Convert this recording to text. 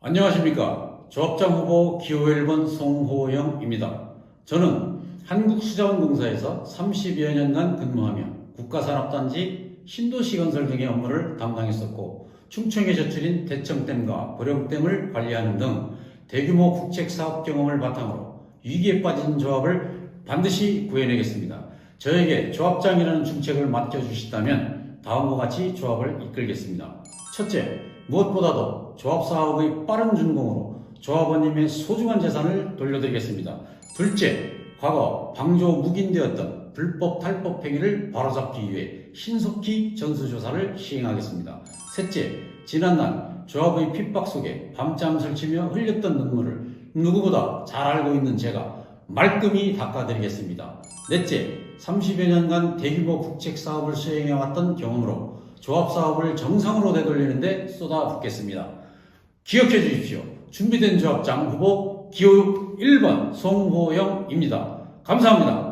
안녕하십니까. 조합장 후보 기호 1번 송호영입니다. 저는 한국수자원공사에서 30여 년간 근무하며 국가산업단지 신도시 건설 등의 업무를 담당했었고 충청에 저출인 대청댐과 보령댐을 관리하는 등 대규모 국책사업 경험을 바탕으로 위기에 빠진 조합을 반드시 구해내겠습니다. 저에게 조합장이라는 중책을 맡겨주시다면 다음과 같이 조합을 이끌겠습니다. 첫째, 무엇보다도 조합 사업의 빠른 준공으로 조합원님의 소중한 재산을 돌려드리겠습니다. 둘째, 과거 방조 묵인되었던 불법 탈법 행위를 바로잡기 위해 신속히 전수조사를 시행하겠습니다. 셋째, 지난날 조합의 핍박 속에 밤잠 설치며 흘렸던 눈물을 누구보다 잘 알고 있는 제가 말끔히 닦아드리겠습니다. 넷째, 30여 년간 대규모 국책 사업을 수행해왔던 경험으로 조합 사업을 정상으로 되돌리는데 쏟아붓겠습니다. 기억해 주십시오. 준비된 조합장 후보 기호 1번 송호영입니다. 감사합니다.